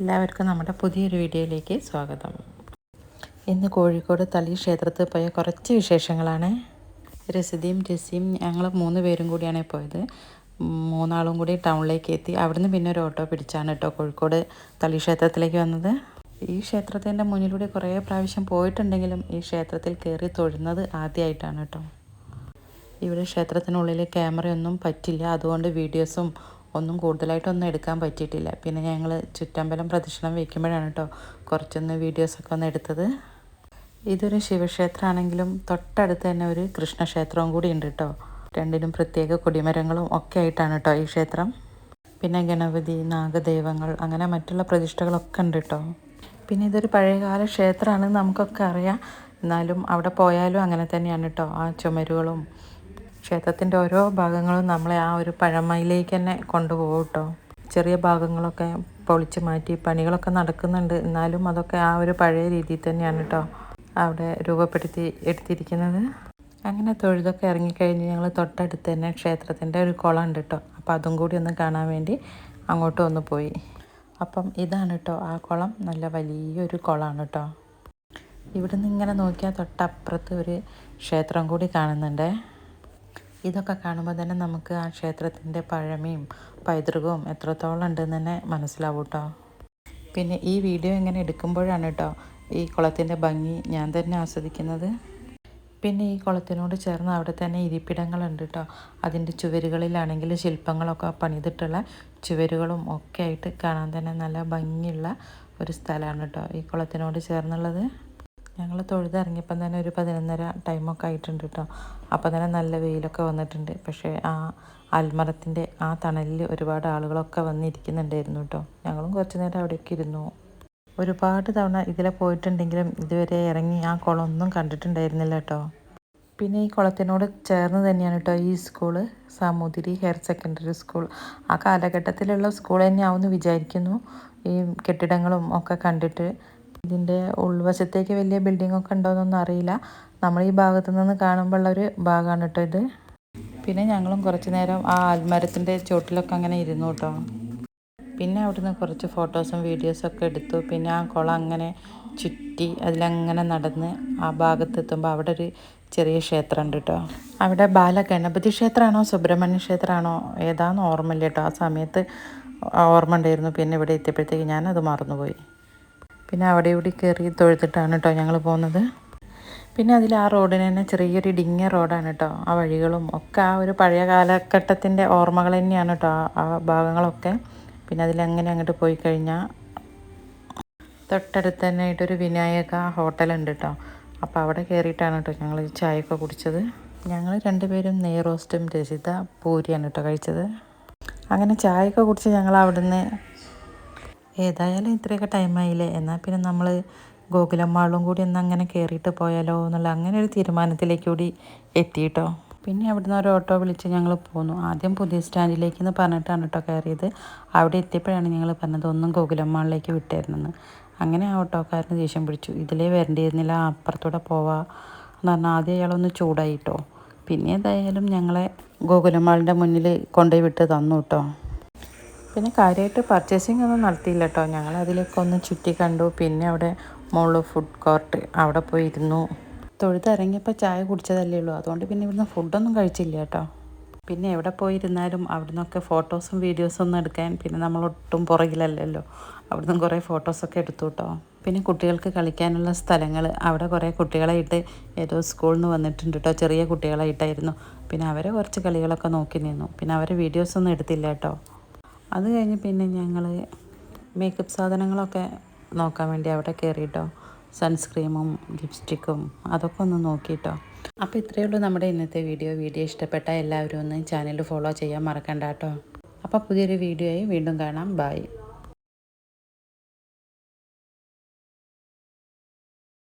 എല്ലാവർക്കും നമ്മുടെ പുതിയൊരു വീഡിയോയിലേക്ക് സ്വാഗതം. ഇന്ന് കോഴിക്കോട് തളി ക്ഷേത്രത്തിൽ പോയ കുറച്ച് വിശേഷങ്ങളാണ്. രസിതയും രസിയും ഞങ്ങൾ മൂന്ന് പേരും കൂടിയാണ് പോയത്. മൂന്നാളും കൂടി ടൗണിലേക്ക് എത്തി. അവിടുന്ന് പിന്നെ ഒരു ഓട്ടോ പിടിച്ചാണ് കേട്ടോ കോഴിക്കോട് തളി ക്ഷേത്രത്തിലേക്ക് വന്നത്. ഈ ക്ഷേത്രത്തിന്റെ മുന്നിലൂടെ കുറേ പ്രാവശ്യം പോയിട്ടുണ്ടെങ്കിലും ഈ ക്ഷേത്രത്തിൽ കയറി തൊഴുന്നത് ആദ്യമായിട്ടാണ് കേട്ടോ. ഇവിടെ ക്ഷേത്രത്തിനുള്ളിൽ ക്യാമറയൊന്നും പറ്റില്ല. അതുകൊണ്ട് വീഡിയോസും ഒന്നും കൂടുതലായിട്ടൊന്നും എടുക്കാൻ പറ്റിയിട്ടില്ല. പിന്നെ ഞങ്ങൾ ചുറ്റമ്പലം പ്രദക്ഷിണം വയ്ക്കുമ്പോഴാണ് കേട്ടോ കുറച്ചൊന്ന് വീഡിയോസൊക്കെ ഒന്ന് എടുത്തത്. ഇതൊരു ശിവക്ഷേത്രമാണെങ്കിലും തൊട്ടടുത്ത് തന്നെ ഒരു കൃഷ്ണക്ഷേത്രവും കൂടി ഉണ്ട് കേട്ടോ രണ്ടിനും പ്രത്യേക കൊടിമരങ്ങളും ഒക്കെ ആയിട്ടാണ് കേട്ടോ ഈ ക്ഷേത്രം. പിന്നെ ഗണപതി നാഗദൈവങ്ങൾ അങ്ങനെ മറ്റുള്ള പ്രതിഷ്ഠകളൊക്കെ ഉണ്ട് കേട്ടോ പിന്നെ ഇതൊരു പഴയകാല ക്ഷേത്രമാണെന്ന് നമുക്കൊക്കെ അറിയാം. എന്നാലും അവിടെ പോയാലും അങ്ങനെ തന്നെയാണ് കേട്ടോ ആ ചുമരുകളും ക്ഷേത്രത്തിന്റെ ഓരോ ഭാഗങ്ങളും നമ്മളെ ആ ഒരു പഴമയിലേക്ക് തന്നെ കൊണ്ടുപോകും കേട്ടോ ചെറിയ ഭാഗങ്ങളൊക്കെ പൊളിച്ച് മാറ്റി പണികളൊക്കെ നടക്കുന്നുണ്ട്. എന്നാലും അതൊക്കെ ആ ഒരു പഴയ രീതിയിൽ തന്നെയാണ് കേട്ടോ അവിടെ രൂപപ്പെടുത്തി എടുത്തിരിക്കുന്നത്. അങ്ങനെ തൊഴുതൊക്കെ ഇറങ്ങിക്കഴിഞ്ഞ് ഞങ്ങൾ തൊട്ടടുത്ത് തന്നെ ക്ഷേത്രത്തിന്റെ ഒരു കുളം ഉണ്ട് കേട്ടോ അപ്പോൾ അതും കൂടി ഒന്ന് കാണാൻ വേണ്ടി അങ്ങോട്ട് ഒന്ന് പോയി. അപ്പം ഇതാണ് കേട്ടോ ആ കുളം. നല്ല വലിയൊരു കുളമാണ് കേട്ടോ ഇവിടുന്ന് ഇങ്ങനെ നോക്കിയാൽ തൊട്ടപ്പുറത്ത് ഒരു ക്ഷേത്രം കൂടി കാണുന്നുണ്ടേ. ഇതൊക്കെ കാണുമ്പോൾ തന്നെ നമുക്ക് ആ ക്ഷേത്രത്തിന്റെ പഴമയും പൈതൃകവും എത്രത്തോളം ഉണ്ടെന്ന് തന്നെ മനസ്സിലാവും കേട്ടോ പിന്നെ ഈ വീഡിയോ ഇങ്ങനെ എടുക്കുമ്പോഴാണ് കേട്ടോ ഈ കുളത്തിന്റെ ഭംഗി ഞാൻ തന്നെ ആസ്വദിക്കുന്നത്. പിന്നെ ഈ കുളത്തിനോട് ചേർന്ന് അവിടെ തന്നെ ഇരിപ്പിടങ്ങളുണ്ട് കേട്ടോ അതിന്റെ ചുവരുകളിലാണെങ്കിൽ ശില്പങ്ങളൊക്കെ പണിതിട്ടുള്ള ചുവരുകളും ഒക്കെ ആയിട്ട് കാണാൻ തന്നെ നല്ല ഭംഗിയുള്ള ഒരു സ്ഥലമാണ് കേട്ടോ ഈ കുളത്തിനോട് ചേർന്നുള്ളത്. ഞങ്ങൾ തൊഴുതിറങ്ങിയപ്പം തന്നെ ഒരു പതിനൊന്നര ടൈമൊക്കെ ആയിട്ടുണ്ട് കേട്ടോ അപ്പോൾ തന്നെ നല്ല വെയിലൊക്കെ വന്നിട്ടുണ്ട്. പക്ഷേ ആ അൽമറത്തിന്റെ ആ തണലിൽ ഒരുപാട് ആളുകളൊക്കെ വന്നിരിക്കുന്നുണ്ടായിരുന്നു കേട്ടോ ഞങ്ങളും കുറച്ച് നേരം അവിടെയൊക്കെ ഇരുന്നു. ഒരുപാട് തവണ ഇതിലെ പോയിട്ടുണ്ടെങ്കിലും ഇതുവരെ ഇറങ്ങി ആ കുളമൊന്നും കണ്ടിട്ടുണ്ടായിരുന്നില്ല കേട്ടോ പിന്നെ ഈ കുളത്തിനോട് ചേർന്ന് തന്നെയാണ് കേട്ടോ ഈ school. Samoothiri higher secondary school. ആ കാലഘട്ടത്തിലുള്ള സ്കൂൾ തന്നെയാവുമെന്ന് വിചാരിക്കുന്നു. ഈ കെട്ടിടങ്ങളും ഒക്കെ കണ്ടിട്ട്. ഇതിന്റെ ഉൾവശത്തേക്ക് വലിയ ബിൽഡിംഗ് ഒക്കെ ഉണ്ടോയെന്നൊന്നും അറിയില്ല. നമ്മൾ ഈ ഭാഗത്തു നിന്ന് കാണുമ്പോഴുള്ള ഒരു ഭാഗമാണ് കേട്ടോ ഇത്. പിന്നെ ഞങ്ങളും കുറച്ച് നേരം ആ ആൽമരത്തിന്റെ ചുവട്ടിലൊക്കെ അങ്ങനെ ഇരുന്നു കേട്ടോ. പിന്നെ അവിടുന്ന് കുറച്ച് ഫോട്ടോസും വീഡിയോസും ഒക്കെ എടുത്തു. പിന്നെ ആ കുളം അങ്ങനെ ചുറ്റി അതിലങ്ങനെ നടന്ന് ആ ഭാഗത്തെത്തുമ്പോൾ അവിടെ ഒരു ചെറിയ ക്ഷേത്രം ഉണ്ട് കേട്ടോ. അവിടെ ബാലഗണപതി ക്ഷേത്രമാണോ സുബ്രഹ്മണ്യ ക്ഷേത്രമാണോ ഏതാണെന്ന് ഓർമ്മയില്ല കേട്ടോ. ആ സമയത്ത് ഓർമ്മ ഉണ്ടായിരുന്നു. പിന്നെ ഇവിടെ എത്തിയപ്പോഴത്തേക്ക് ഞാനത് മറന്നുപോയി. പിന്നെ അവിടെ ഇവിടെ കയറി തൊഴുത്തിട്ടാണ് കേട്ടോ ഞങ്ങൾ പോകുന്നത്. പിന്നെ അതിൽ ആ റോഡിന് തന്നെ ചെറിയൊരു ഇടുങ്ങിയ റോഡാണ് കേട്ടോ. ആ വഴികളും ഒക്കെ ആ ഒരു പഴയ കാലഘട്ടത്തിന്റെ ഓർമ്മകൾ തന്നെയാണ് കേട്ടോ ആ ഭാഗങ്ങളൊക്കെ. പിന്നെ അതിലങ്ങനെ അങ്ങോട്ട് പോയി കഴിഞ്ഞാൽ തൊട്ടടുത്ത് തന്നെ ആയിട്ടൊരു വിനായക ഹോട്ടലുണ്ട് കേട്ടോ. അപ്പോൾ അവിടെ കയറിയിട്ടാണ് കേട്ടോ ഞങ്ങൾ ചായയൊക്കെ കുടിച്ചത്. ഞങ്ങൾ രണ്ടുപേരും നെയ്റോസ്റ്റും രസിത പൂരിയാണ് കേട്ടോ കഴിച്ചത്. അങ്ങനെ ചായയൊക്കെ കുടിച്ച് ഞങ്ങൾ അവിടുന്ന് ഏതായാലും ഇത്രയൊക്കെ ടൈമായില്ലേ എന്നാൽ പിന്നെ നമ്മൾ ഗോകുലമ്മാളും കൂടി ഒന്ന് അങ്ങനെ കയറിയിട്ട് പോയാലോ എന്നുള്ള അങ്ങനെ ഒരു തീരുമാനത്തിലേക്ക് കൂടി എത്തിയിട്ടോ. പിന്നെ അവിടുന്ന് ഒരു ഓട്ടോ വിളിച്ച് ഞങ്ങൾ പോന്നു. ആദ്യം പുതിയ സ്റ്റാൻഡിലേക്ക് എന്ന് പറഞ്ഞിട്ടാണ് കേട്ടോ കയറിയത് അവിടെ എത്തിയപ്പോഴാണ് ഞങ്ങൾ പറഞ്ഞത് ഒന്നും ഗോകുലമ്മാളിലേക്ക് വിട്ടായിരുന്നെന്ന് അങ്ങനെ ആ ഓട്ടോക്കാരന് ദേഷ്യം പിടിച്ചു. ഇതിലേ വരേണ്ടിയിരുന്നില്ല അപ്പുറത്തൂടെ പോവാ എന്ന് പറഞ്ഞാൽ ആദ്യം അയാളൊന്ന് ചൂടായിട്ടോ. പിന്നെ ഏതായാലും ഞങ്ങളെ ഗോകുലമ്മാളിന്റെ മുന്നിൽ കൊണ്ടുപോയി വിട്ട് തന്നു കേട്ടോ. പിന്നെ കാര്യമായിട്ട് പർച്ചേസിംഗ് ഒന്നും നടത്തിയില്ല കേട്ടോ ഞങ്ങൾ അതിലേക്ക് ഒന്ന് ചുറ്റി കണ്ടു. പിന്നെ അവിടെ മുകളിൽ ഫുഡ് കോർട്ട് അവിടെ പോയി ഇരുന്നു. തൊഴുതിറങ്ങിയപ്പോൾ ചായ കുടിച്ചതല്ലേ ഉള്ളൂ. അതുകൊണ്ട് പിന്നെ ഇവിടുന്ന് ഫുഡൊന്നും കഴിച്ചില്ല കേട്ടോ പിന്നെ എവിടെ പോയിരുന്നാലും അവിടെ നിന്നൊക്കെ ഫോട്ടോസും വീഡിയോസും ഒന്നും എടുക്കാൻ പിന്നെ നമ്മൾ ഒട്ടും പുറകിലല്ലല്ലോ. അവിടുന്ന് കുറേ ഫോട്ടോസൊക്കെ എടുത്തു കേട്ടോ പിന്നെ കുട്ടികൾക്ക് കളിക്കാനുള്ള സ്ഥലങ്ങൾ അവിടെ കുറേ കുട്ടികളായിട്ട് ഏതോ സ്കൂളിൽ നിന്ന് വന്നിട്ടുണ്ട് കേട്ടോ ചെറിയ കുട്ടികളായിട്ടായിരുന്നു. പിന്നെ അവരെ കുറച്ച് കളികളൊക്കെ നോക്കി നിന്നു. പിന്നെ അവരെ വീഡിയോസൊന്നും എടുത്തില്ല കേട്ടോ അത് കഴിഞ്ഞ് പിന്നെ ഞങ്ങൾ മേക്കപ്പ് സാധനങ്ങളൊക്കെ നോക്കാൻ വേണ്ടി അവിടെ കയറിയിട്ടോ സൺസ്ക്രീമും ലിപ്സ്റ്റിക്കും അതൊക്കെ ഒന്ന് നോക്കിയിട്ടോ അപ്പോൾ ഇത്രയേ ഉള്ളൂ നമ്മുടെ ഇന്നത്തെ വീഡിയോ വീഡിയോ ഇഷ്ടപ്പെട്ട എല്ലാവരും ഒന്ന് ചാനൽ ഫോളോ ചെയ്യാൻ മറക്കണ്ട കേട്ടോ. അപ്പോൾ പുതിയൊരു വീഡിയോയായി വീണ്ടും കാണാം. ബായ്